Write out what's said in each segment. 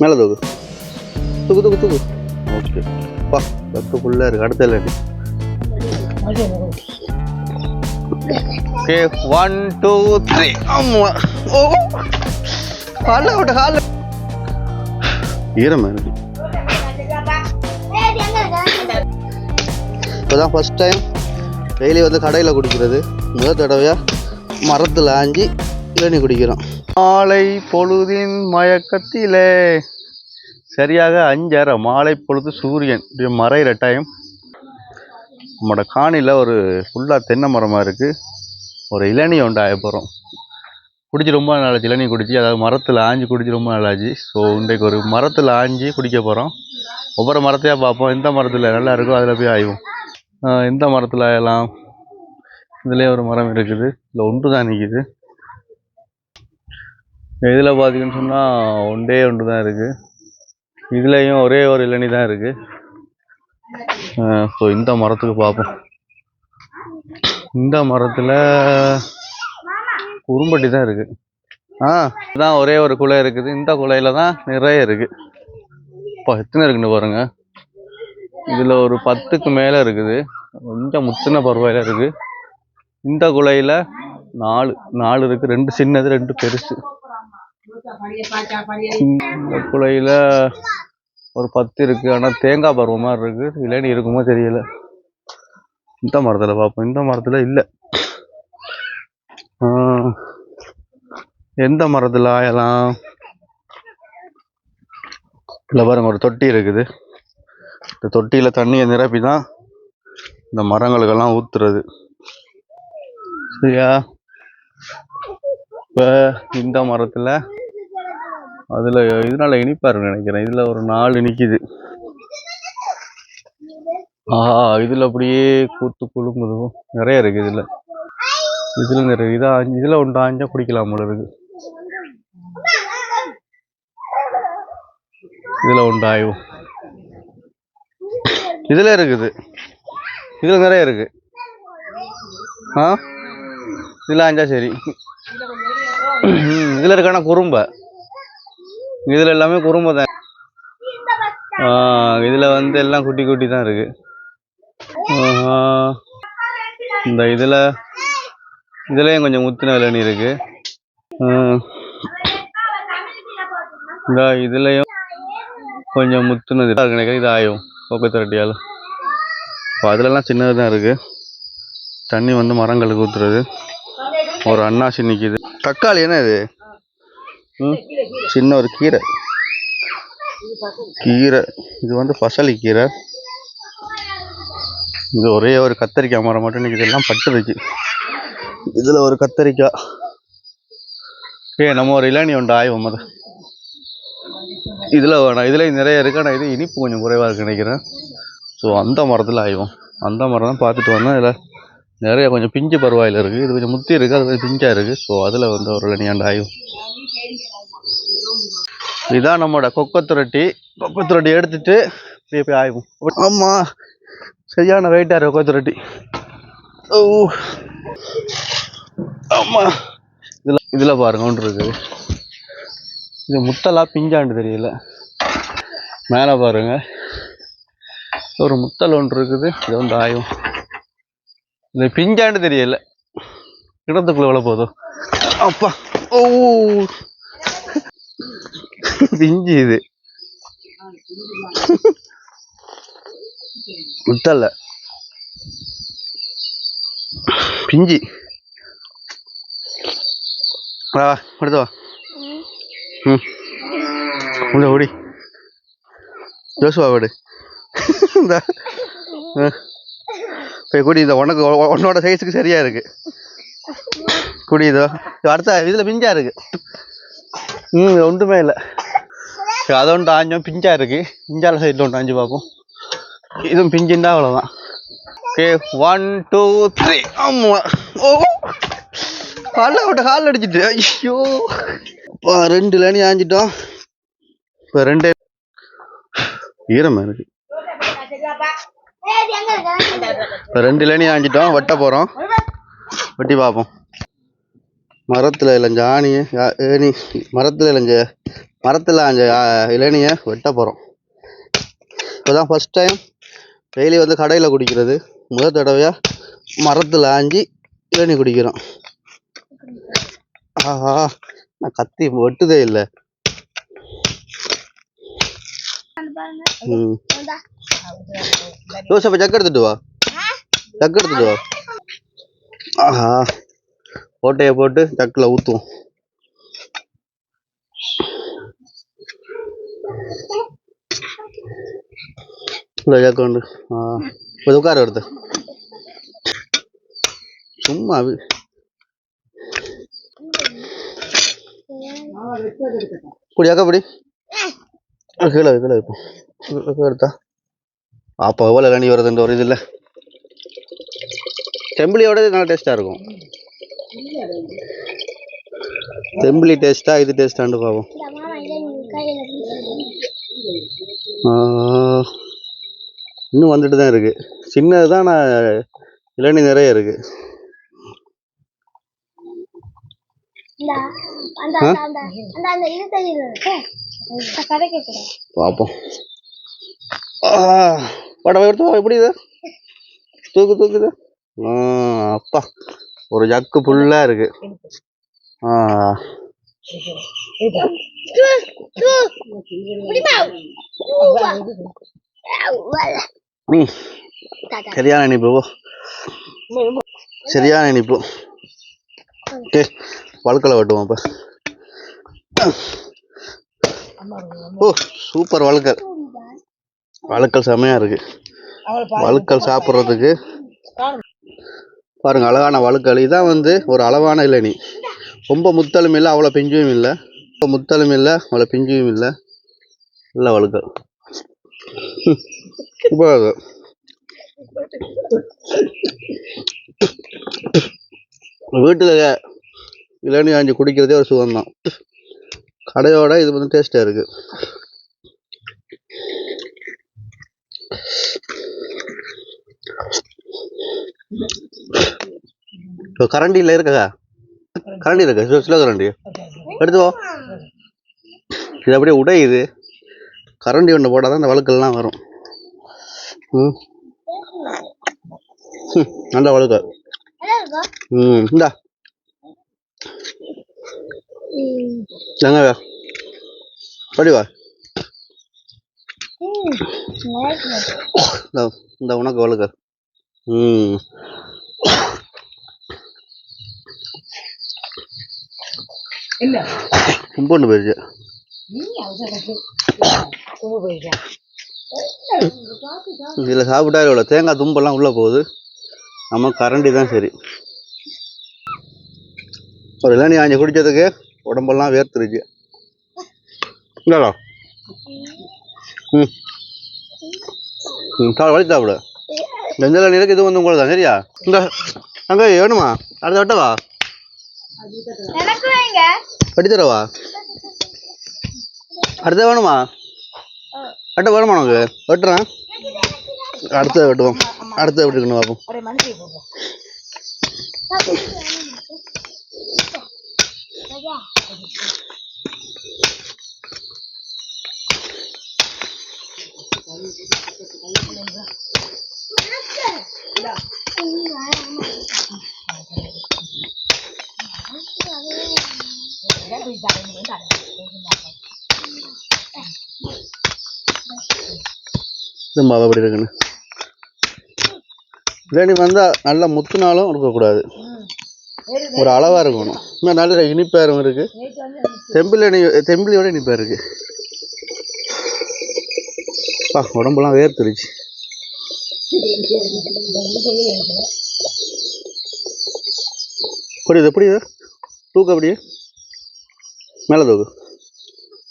மேலே தூக்கு தூக்கு தூக்கு. தூக்கு ஓகே. பா பத்து ஃபுல்லாக இருக்குது அடுத்த இல்லை ஓகே ஒன் டூ த்ரீ ஆமா. ஓ. காலைல விட்ட காலைல ஈரமா இருக்கு இப்போதான் ஃபர்ஸ்ட் டைம் டெய்லி வந்து கடையில் குடிக்கிறது. முதல் தடவையாக மரத்தில் ஆஞ்சி இளநீ குடிக்கிறோம். மாலை பொழுதின் மயக்கத்திலே. சரியாக அஞ்சரை மாலை பொழுது சூரியன். மறை மறையிற டைம் நம்மளோட காணியில் ஒரு ஃபுல்லாக தென்னை மரமாக இருக்குது ஒரு இளநீ ஒன்று ஆய போகிறோம் குடிச்சு ரொம்ப நாளாச்சு இளநீ குடிச்சு. அதாவது மரத்தில் ஆஞ்சி குடிச்சு ரொம்ப நாளாச்சு ஸோ இன்றைக்கு ஒரு மரத்தில் ஆஞ்சி குடிக்க போகிறோம் ஒவ்வொரு மரத்தையாக பார்ப்போம். எந்த மரத்தில் நல்லா இருக்கோ அதில் போய் ஆய்வோம். எந்த மரத்தில் ஆயலாம் இதுலேயே ஒரு மரம் இருக்குது. இல்லை ஒன்று தான் நிற்கிது இதில் பார்த்தீங்கன்னு சொன்னால் ஒன்றே ஒன்று தான் இருக்குது இதுலேயும் ஒரே ஒரு இளநி தான் இருக்குது ஸோ இந்த மரத்துக்கு பார்ப்போம். இந்த மரத்தில் குறும்பட்டி தான் இருக்குது ஆ இதான் ஒரே ஒரு குலை இருக்குது. இந்த குலையில் தான் நிறைய இருக்குது இப்போ எத்தனை இருக்குன்னு பாருங்கள் இதில் ஒரு பத்துக்கு மேலே இருக்குது. கொஞ்சம் முத்தின பருவாயில் இருக்குது இந்த குலையில் நாலு நாலு இருக்குது ரெண்டு சின்னது ரெண்டு பெருசு. குலையில ஒரு பத்து இருக்கு. ஆனால் தேங்காய் பருவ மாதிரி இருக்கு. இளநீ இருக்குமோ தெரியல. இந்த மரத்துல பார்ப்போம் இந்த மரத்துல இல்லை. எந்த மரத்துல ஆயலாம்? இல்லை பாருங்க ஒரு தொட்டி இருக்குது. இந்த தொட்டியில தண்ணியை நிரப்பி தான் இந்த மரங்களுக்கெல்லாம் ஊத்துறது. சரியா? இப்போ இந்த மரத்துல அதில் இதனால் இனிப்பாருன்னு நினைக்கிறேன். இதில் ஒரு நாலு நிற்கிது ஆஹா இதில் அப்படியே கூத்து குலுங்குது. நிறைய இருக்குது இதில். இதில் நிறைய இதாக இதில் ஒன்று ஆஞ்சா குடிக்கலாம் போல இருக்கு. இதில் ஒன்று ஆயும் இதில் இருக்குது. இதில் நிறைய இருக்கு. ஆ? இதில் ஆஞ்சா சரி இதில் இருக்கான குறும்பை? இதில் எல்லாமே குறும்பு தான். ஆ, வந்து எல்லாம் குட்டி குட்டி தான் இருக்கு. இந்த இதில் இதுலேயும் கொஞ்சம் முத்தின இளநீ இருக்கு. இந்த இதுலேயும் கொஞ்சம் முத்துனது. இருக்கு. நினைக்கிறேன் இது ஆயும் போக்கு திரட்டியால். இப்போ அதுலலாம் சின்னது தான் இருக்கு. தண்ணி வந்து மரங்களுக்கு ஊத்துறது. ஒரு அண்ணாசி நிற்கிது தக்காளி என்ன இது? சின்ன ஒரு கீரை. கீரை. இது வந்து பசலி கீரை. இது ஒரே ஒரு கத்தரிக்காய் மரம் மட்டும் இன்னைக்கு இதெல்லாம் பட்டுருச்சு. இதுல ஒரு கத்தரிக்காய். ஏ நம்ம ஒரு இளநீ உண்டு ஆய்வு மத இதுல வேணாம். இதுல நிறைய இருக்கு. ஆனா இது இனிப்பு கொஞ்சம் குறைவா இருக்கு நினைக்கிறேன். ஸோ அந்த மரத்துல ஆய்வோம். அந்த மரம் தான் பார்த்துட்டு வந்தோம் இதுல நிறைய கொஞ்சம் பிஞ்சு பருவாயில் இருக்கு. இது கொஞ்சம் முத்தி இருக்கு. அது கொஞ்சம் பிஞ்சா இருக்கு. ஸோ அதுல வந்து ஒரு இளநியாண்டு ஆய்வும். இதான் நம்மளோட கொக்கத்துரட்டி கொக்கத்துரட்டி எடுத்துட்டு இப்படி போய் ஆய்வும். ஆமாம் சரியான வெயிட்டாக இருக்கு கொக்கத்துரட்டி ஓ. ஆமாம் இதில் இதுல பாருங்க ஒன்று இருக்குது. இது முத்தலா பிஞ்சாண்டு தெரியல. மேலே பாருங்க. ஒரு முத்தல் ஒன்று இருக்குது. இது வந்து ஆயும் இது பிஞ்சாண்டு தெரியல. கிடத்துக்குள்ள எவ்வளோ போதும்? அப்பா. ஓ. பிஞ்சு இது. முத்தல்ல பிஞ்சி. வா வா எடுத்து வா. ம். உள்ள ஓடி. ஜோசுவா வீடு இந்த. போய் குடி இந்த உனக்கு உன்னோட சைஸுக்கு சரியாக இருக்கு. குடி இதோ அடுத்த இதில் பிஞ்சா இருக்குது ம் ஒன்றுமே இல்லை. அது ஒன்று ஆஞ்சோம் பிஞ்சாக இருக்குது பிஞ்சால சைடில் ஒன்று ஆஞ்சு பார்ப்போம். இதுவும் பிஞ்சுண்டா அவ்வளோதான் ஓகே ஒன் டூ த்ரீ ஆமாம் ஓ காலில் விட்ட காலில் அடிச்சிட்டு. ஐயோ. இப்போ ரெண்டு லேனி ஆஞ்சிட்டோம் இப்போ ரெண்டு ஈரமாக இருக்கு. இப்போ ரெண்டு லேனி ஆஞ்சிட்டோம். வெட்ட போகிறோம் வெட்டி பார்ப்போம். மரத்தில் இளைஞ்ச ஆணி ஆ- ஏணி மரத்தில் இளைஞ்ச மரத்தில் அஞ்சு இளநியை வெட்ட போகிறோம் இப்போதான் ஃபஸ்ட் டைம் டெய்லி வந்து கடையில் குடிக்கிறது. முதல் தடவையாக மரத்தில் ஆஞ்சி இளநீ குடிக்கிறோம். ஆஹா நான் கத்தி வெட்டுதே இல்லை. ம். யோசப்ப ஜக்கு எடுத்துட்டு வா. ஜக்கு எடுத்துட்டு வா. ஆஹா. ஓட்டையை போட்டு டக்கில் ஊற்றுவோம் இல்லை ஜக்கு உண்டு ஆ இப்போ உட்கார வருது சும்மா வி- குடி கீழே கீழே வைப்போம் கீழே எடுத்தா. அப்போ எவ்வளோ இளநீ வருதுன்ற ஒரு இது இல்லை. செம்பிளியோட நல்லா டேஸ்ட்டாக இருக்கும். செம்பிளி டேஸ்ட்டா இது பார்ப்போம் ஆ, இன்னும் வந்துட்டு தான் இருக்கு. சின்னது தான் நான் இளநீ நிறைய இருக்கு. பார்ப்போம் வாடா எடுத்து எப்படி இது? தூக்கு தூக்குது ஆ, அப்பா. ஒரு ஜக்கு ஃபுல்லாக இருக்கு. ம் சரியான இனிப்பு போ. சரியான இனிப்பு. ஓகே வழுக்கலை வெட்டுவோம் இப்போ ஓ சூப்பர் வழுக்கல். வழுக்கல் செமையாக இருக்கு. வழுக்கல் சாப்பிட்றதுக்கு. பாருங்கள் அழகான வழுக்கல். இதான் வந்து ஒரு அளவான இளநி. ரொம்ப முத்தலும் இல்லை அவ்வளோ பிஞ்சும் இல்லை. ரொம்ப முத்தலும் இல்லை அவ்வளோ பிஞ்சும் இல்லை. நல்ல வழுக்கல். சூப்பராக வீட்டில் இளநீ வாங்கி குடிக்கிறதே ஒரு சுகம் தான் கடையோட இது வந்து டேஸ்ட்டாக இருக்குது இப்போ கரண்டியில் இருக்கா? கரண்டி இருக்கு? சில சில கரண்டி. எடுத்து போ இது அப்படியே உடையுது கரண்டி ஒன்று போட்டால் தான் இந்த வழுக்கெல்லாம் வரும். ம். ம், நல்ல வழுக்க. ம் இந்தா. எங்க படி வா. இந்த இந்த உனக்கு வழுக்க. ம். அவசரப்பட்டு தூங்க போயிருக்க இதில் சாப்பிட்டா இவ்வளோ தேங்காய் தும்பெல்லாம் உள்ளே போகுது நம்ம கரண்டி தான் சரி ஒரு இளநீ ஆஞ்சி குடித்ததுக்கு உடம்பெல்லாம் வேர்த்துருச்சு இந்தாடா ம் ம் வழி சாப்பிடு எந்த இளநீருக்கு இது வந்து உங்களுக்கு தான் சரியா இந்த அங்கே வேணுமா அடுத்த வட்டவா படித்தரவா அடுத்த வேணுமா அடுத்த வேணுமா உனக்கு வெட்டுறேன் அடுத்த வெட்டுவோம் அடுத்த வெட்டுக்கணும் பார்ப்போம் அப்படியே மனுஷி போகும் இருக்குன்னு? பிரியாணி வந்தால் நல்லா முத்துனாலும் இருக்கக்கூடாது. ஒரு அளவாக இருக்கணும். இன்னும் நல்ல இனிப்பாரும் இருக்கு. தெம்பிளி தெம்பிளியோட இனிப்பேர் இருக்கு. பா உடம்புலாம் வேர்த்துருச்சு. புரியுது புரியுது? தூக்கு அப்படியே. மேலே தூக்கு.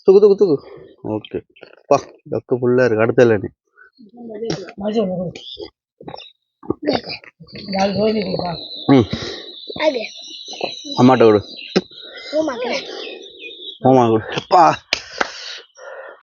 தூக்கு தூக்கு தூக்கு. ஓகே பா டக்கு ஃபுல்லாக இருக்கு. அடுத்த இல்லை நீ கொடுப்பா ம் அம்மாட்ட கொடு பூமாக்கு ஆமா கொடு பா.